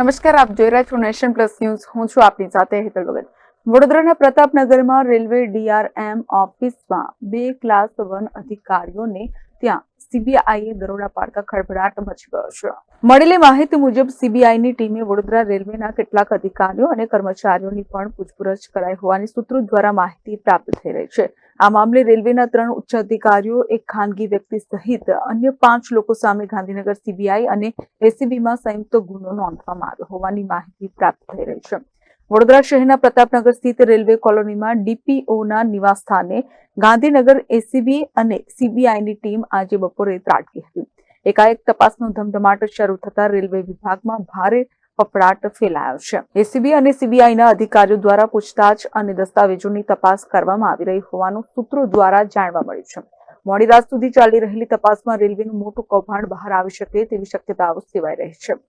નમસ્કાર, આપ જોઈ રહ્યા છો નેશન પ્લસ ન્યૂઝ. હું છું આપની સાથે હેતલ ભગત વડોદરાના પ્રતાપનગરમાં રેલવે ડીઆરએમ ઓફિસમાં બે ક્લાસ વન અધિકારીઓને ત્યાં સીબીઆઈએ દરોડા પાડતા ખળભળાટ મચી ગયો છે. મળેલી માહિતી મુજબ સીબીઆઈની ટીમે વડોદરા રેલવેના કેટલાક અધિકારીઓ અને કર્મચારીઓની પણ પૂછપરછ કરાઈ હોવાની સૂત્રો દ્વારા માહિતી પ્રાપ્ત થઈ રહી છે. આ મામલે રેલવેના ત્રણ ઉચ્ચ અધિકારીઓ, એક ખાનગી વ્યક્તિ સહિત અન્ય પાંચ લોકો સામે ગાંધીનગર સીબીઆઈ અને એસીબીમાં સંયુક્ત ગુનો નોંધવામાં આવ્યો હોવાની માહિતી પ્રાપ્ત થઈ રહી છે. વડોદરા શહેરના પ્રતાપનગર સ્થિત રેલવે કોલોનીમાં ડીપીઓના નિવાસસ્થાને ગાંધીનગર એસીબી અને સીબીઆઈની ટીમ આજે બપોરે ત્રાટકી હતી. એકાએક તપાસનો ધમધમાટ શરૂ થતા રેલવે વિભાગમાં ભારે ફફડાટ ફેલાયો છે. એસીબી અને સીબીઆઈના અધિકારીઓ દ્વારા પૂછતાછ અને દસ્તાવેજોની તપાસ કરવામાં આવી રહી હોવાનું સૂત્રો દ્વારા જાણવા મળ્યું છે. મોડી રાત સુધી ચાલી રહેલી તપાસમાં રેલવેનું મોટું કૌભાંડ બહાર આવી શકે તેવી શક્યતાઓ સેવાઈ રહી છે.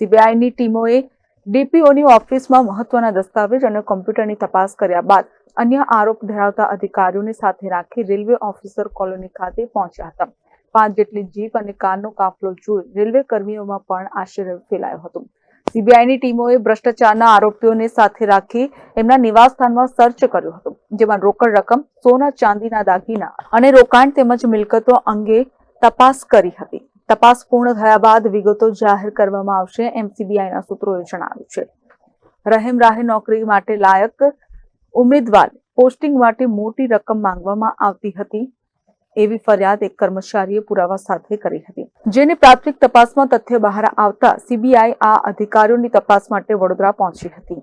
સીબીઆઈની ટીમોએ ડીપીઓની ઓફિસમાં મહત્વના દસ્તાવેજ અને કોમ્પ્યુટરની તપાસ કર્યા બાદ અન્ય આરોપ ધરાવતા અધિકારીઓને સાથે રાખી રેલવે ઓફિસર કોલોની ખાતે પહોંચ્યા હતા. પાંચ જેટલી જીપ અને કારનો કાફલો જોઈ રેલવે કર્મીઓમાં પણ આશ્ચર્ય ફેલાયો હતો. સીબીઆઈની ટીમોએ ભ્રષ્ટાચારના આરોપીઓને સાથે રાખી એમના નિવાસસ્થાનમાં સર્ચ કર્યું હતું, જેમાં રોકડ રકમ, સોના ચાંદીના દાગીના અને રોકાણ તેમજ મિલકતો અંગે તપાસ કરી હતી. તપાસ પૂર્ણ થયા બાદ વિગતો જાહેર કરવામાં આવશે એમ સીબીઆઈના સૂત્રોએ જણાવ્યું છે. રહેમ રાહે નોકરી માટે લાયક ઉમેદવાર પોસ્ટિંગ માટે મોટી રકમ માંગવામાં આવતી હતી એવી ફરિયાદ એક કર્મચારીએ પુરાવા સાથે કરી હતી. જેની પ્રાથમિક તપાસમાં તથ્ય બહાર આવતા સીબીઆઈ આ અધિકારીઓની તપાસ માટે વડોદરા પહોંચી હતી.